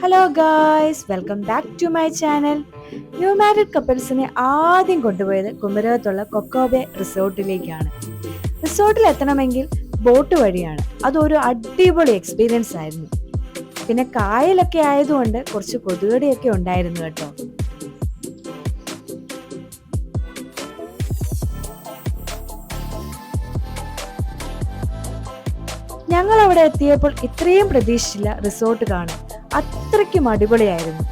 Hello guys welcome back to my channel new married കപ്പിൾസിനെ ആദ്യം കൊണ്ടുപോയത് കുമരകത്തുള്ള കൊക്കോബെ റിസോർട്ടിലേക്കാണ്. റിസോർട്ടിൽ എത്തണമെങ്കിൽ ബോട്ട് വഴിയാണ്. അതൊരു അടിപൊളി എക്സ്പീരിയൻസ് ആയിരുന്നു. പിന്നെ കായലൊക്കെ ആയതുകൊണ്ട് കുറച്ച് കൊതുകടിയൊക്കെ ഉണ്ടായിരുന്നു കേട്ടോ. ഞങ്ങൾ അവിടെ എത്തിയപ്പോൾ ഇത്രയും പ്രതീക്ഷിച്ചില്ല റിസോർട്ട് കാണാൻ. അത്രയ്ക്കും അടിപൊളിയായിരുന്നു.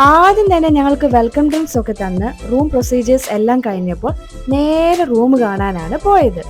ആദ്യം തന്നെ ഞങ്ങൾക്ക് വെൽക്കം ഡ്രിങ്ക്സ് ഒക്കെ തന്ന് റൂം പ്രൊസീജിയേഴ്സ് എല്ലാം കഴിഞ്ഞപ്പോൾ നേരെ റൂം കാണാനാണ് പോയത്.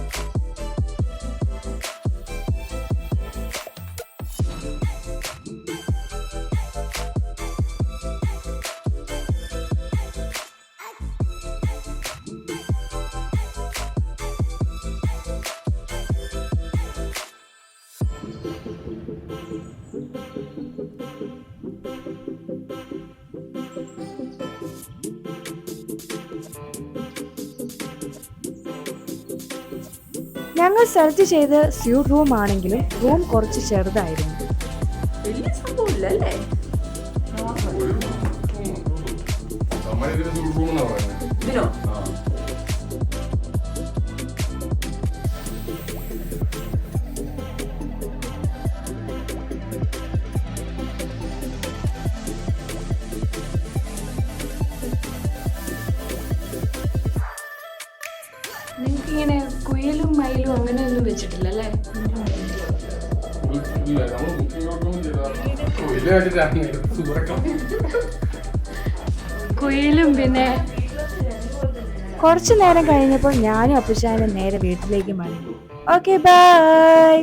ഞങ്ങൾ സെർച്ച് ചെയ്ത് സ്യൂട്ട് റൂം ആണെങ്കിലും റൂം കുറച്ച് ചെറുതായിരുന്നു. വലിയ സംഭവമില്ല അല്ലേ ഇതിനോ? ഇങ്ങനെ കുയിലും മയിലും അങ്ങനെയൊന്നും വെച്ചിട്ടില്ല അല്ലേ കുയിലും പിന്നെ കുറച്ചു നേരം കഴിഞ്ഞപ്പോൾ ഞാനും അപ്പുശാനും നേരെ വീട്ടിലേക്ക് മടങ്ങി ഓക്കെ ബൈ